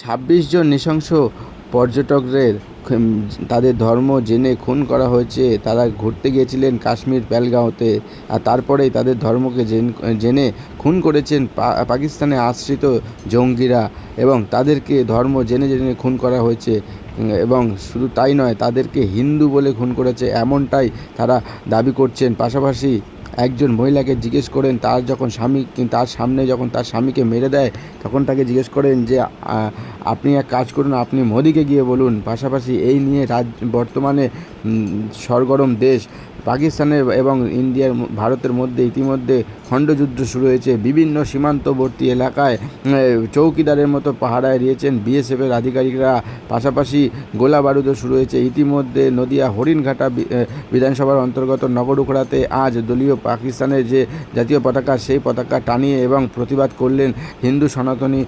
ছাব্বিশ জন নৃশংস পর্যটকদের তাদের ধর্ম জেনে খুন করা হয়েছে। তারা ঘুরতে গিয়েছিলেন কাশ্মীর প্যালগাঁওতে আর তারপরেই তাদের ধর্মকে জেন- খুন করেছেন পাকিস্তানে আশ্রিত জঙ্গিরা এবং তাদেরকে ধর্ম জেনে জেনে খুন করা হয়েছে। এবং শুধু তাই নয়, তাদেরকে হিন্দু বলে খুন করেছে। এমনটাই তারা দাবি করছেন। পাশাপাশি একজন মহিলাকে জিজ্ঞেস করেন, তার যখন স্বামী, তার সামনে যখন তার স্বামীকে মেরে দেয়, তখন তাকে জিজ্ঞেস করেন যে আপনি এক কাজ করুন, আপনি মোদিকে গিয়ে বলুন। পাশাপাশি এই নিয়ে রাজ, বর্তমানে সরগরম দেশ। পাকিস্তানের এবং ইন্ডিয়ার ভারতের মধ্যে ইতিমধ্যে খণ্ডযুদ্ধ শুরু হয়েছে। বিভিন্ন সীমান্তবর্তী এলাকায় চৌকিদারের মতো পাহারায় রয়েছেন বিএসএফের আধিকারিকরা। পাশাপাশি গোলা বারুদও শুরু হয়েছে। ইতিমধ্যে নদিয়া হরিণঘাটা বিধানসভার অন্তর্গত নগরুখড়াতে আজ দলীয় পাকিস্তানের যে জাতীয় পতাকা, সেই পতাকা টানিয়ে এবং প্রতিবাদ করলেন হিন্দু সনাতনী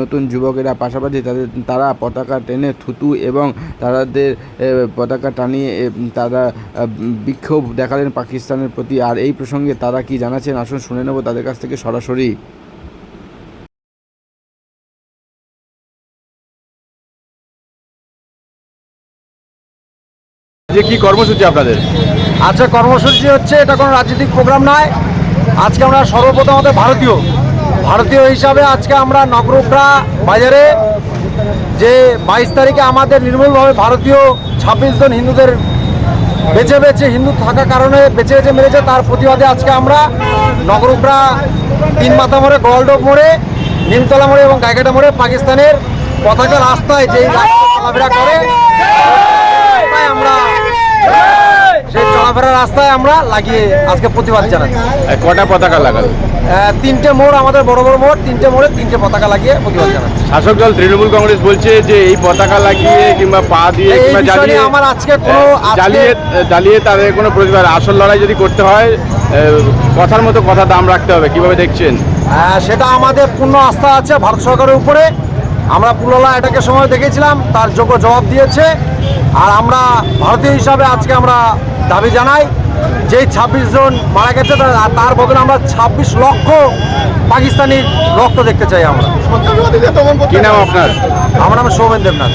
নতুন যুবকেরা। পাশাপাশি তাদের, তারা পতাকা টেনে থুতু এবং তাদের পতাকা টানিয়ে তারা বিক্ষোভ দেখালেন পাকিস্তানের প্রতি। আর এই প্রসঙ্গে তারা কি জানাচ্ছেন? আসুন শুনে নেব তাদের কাছ থেকে সরাসরি। যে কি কর্মসূচি আপনাদের? আচ্ছা কর্মসূচি হচ্ছে এটা কোনো রাজনৈতিক প্রোগ্রাম নয়। আজকে আমরা সর্বপ্রথম আমাদের ভারতীয়। ভারতীয় হিসাবে আজকে আমরা নগরুপড়া বাজারে যে বাইশ তারিখে আমাদের নির্মূলভাবে ভারতীয় ছাব্বিশ জন হিন্দুদের বেঁচে বেছে হিন্দু থাকার কারণে বেঁচে বেঁচে মেরেছে তার প্রতিবাদে আজকে আমরা নগরুপড়া তিন মাথা মোড়ে গোয়ালডোব মোড়ে নিমতলা মোড়ে এবং গাইঘাটা মোড়ে পাকিস্তানের পতাকা রাস্তায় রাস্তা চলাফেরা করে আমরা সেই চলাফেরার রাস্তায় আমরা লাগিয়ে আজকে প্রতিবাদ এ, কটা পতাকা লাগালো? তিনটে মোড় আমাদের বড় বড় মোড় তিনটে মোড়ে তিনটে পতাকা লাগিয়ে প্রতিবাদ জানাচ্ছি। শাসক দল তৃণমূল কংগ্রেস বলছে যে এই পতাকা লাগিয়ে কিংবা পা দিয়ে কিংবা জ্বালিয়ে আমার আজকে কোনো জ্বালিয়ে জ্বালিয়ে তাদের কোনো প্রতিবাদ আসল লড়াই যদি করতে হয় কথার মতো কথা দাম রাখতে হবে কীভাবে দেখছেন? সেটা আমাদের পূর্ণ আস্থা আছে ভারত সরকারের উপরে। আমরা পুরোলা এটাকে সময় দেখেছিলাম তার যোগ্য জবাব দিয়েছে। আর আমরা ভারতীয় হিসাবে আজকে আমরা দাবি জানাই যেই ছাব্বিশ জন মারা গেছে তার- তার বদলে আমরা ছাব্বিশ লক্ষ পাকিস্তানি রক্ত দেখতে চাই আমরা। কি নাম আপনার? আমার নাম সৌমেন দেবনাথ।